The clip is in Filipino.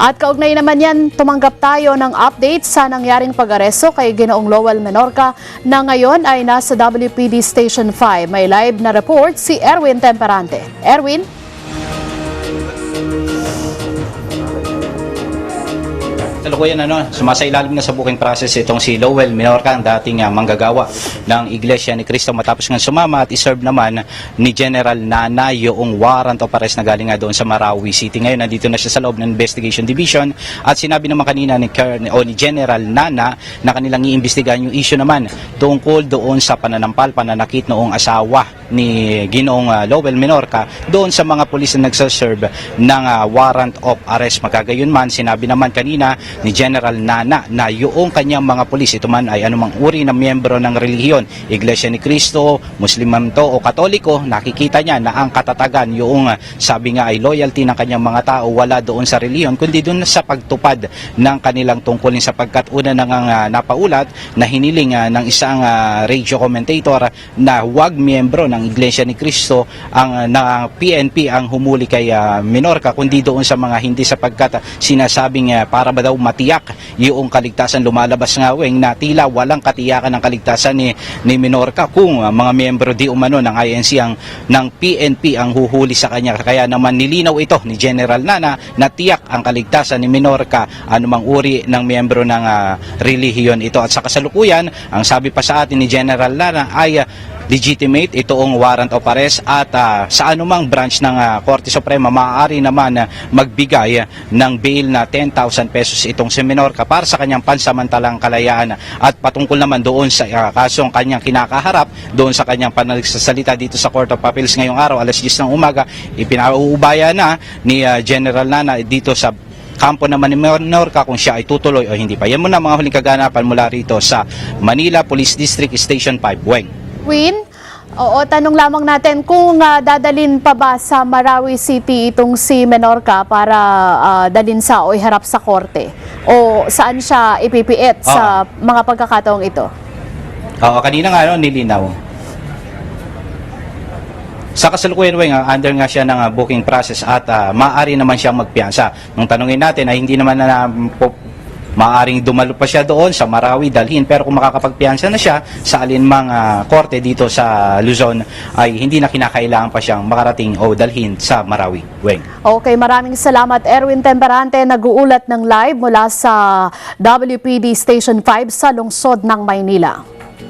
At kaugnay naman yan, tumanggap tayo ng update sa nangyaring pag-aresto kay Ginoong Lowell Menorca na ngayon ay nasa WPD Station 5. May live na report si Erwin Temperante. Erwin? Kalukuyan ano, sumasailalim na sa booking process itong si Lowell Minorca, ang dating ah, manggagawa ng Iglesia ni Cristo matapos nga sumama at iserve naman ni General Nana yung warrant of arrest na galing nga doon sa Marawi City. Ngayon nandito na siya sa loob ng Investigation Division at sinabi naman kanina ni, o ni General Nana na kanilang iimbestigahan yung issue naman tungkol doon sa pananampal, pananakit noong asawa ni Ginoong ah, Lowell Minorca doon sa mga pulis na nagsaserve ng ah, warrant of arrest. Magkagayon man, sinabi naman kanina ni General Nana na yung kanyang mga pulis, ito man ay anumang uri ng miyembro ng relihiyon, Iglesia ni Cristo, Muslim man to o Katoliko, nakikita niya na ang katatagan yung ah, sabi nga ay loyalty ng kanyang mga tao wala doon sa relihiyon, kundi doon sa pagtupad ng kanilang tungkulin sapagkat una nang ah, napaulat na hiniling ah, ng isang ah, radio commentator na huwag miyembro ng Iglesia ni Cristo ang ah, na PNP ang humuli kay ah, Minorca kundi doon sa mga hindi sapagkat ah, sinasabing ah, para ba daw matiyak yung kaligtasan lumalabas nga weng na tila walang katiyakan ng kaligtasan ni ni Minorca kung ah, mga miyembro di umano ng INC ang ng PNP ang huhuli sa kanya. Kaya naman nilinaw ito ni General Nana na tiyak ang kaligtasan ni Minorca anumang uri ng miyembro ng ah, relihiyon ito. At sa kasalukuyan ang sabi pa sa atin ni General Nana ay ah, legitimate itoong warrant of arrest at ah, sa anumang branch ng ah, Korte Suprema maaari naman ah, magbigay ah, ng bail na 10,000 pesos itong si Minorca para sa kanyang pansamantalang kalayaan at patungkol naman doon sa ah, kasong kanyang kinakaharap doon sa kanyang panagsasalita dito sa Court of Appeals ngayong araw alas 10 ng umaga ipinauubaya na ni ah, General Nana dito sa kampo naman ni Minorca kung siya ay tutuloy o hindi pa. Yan muna mga huling kaganapan mula rito sa Manila Police District Station 5, Weng. Win? Oo, tanong lamang natin kung ah, dadalin pa ba sa Marawi City itong si Menorca para ah, dalin sa o iharap sa korte? O saan siya ipipiit sa mga pagkakataong ito? Oo, kanina nga no, nilinaw. Sa kasalukuyan, Weng, ah, under nga siya ng ah, booking process at ah, maaari naman siyang magpiyansa. Nung tanungin natin ay hindi naman na po, maaring dumalo pa siya doon sa Marawi, dalhin. Pero kung makakapagpiyansa na siya sa alinmang ah, korte dito sa Luzon, ay hindi na kinakailangan pa siyang makarating o dalhin sa Marawi, Weng. Okay, maraming salamat Erwin Temperante, nag-uulat ng live mula sa WPD Station 5 sa lungsod ng Maynila.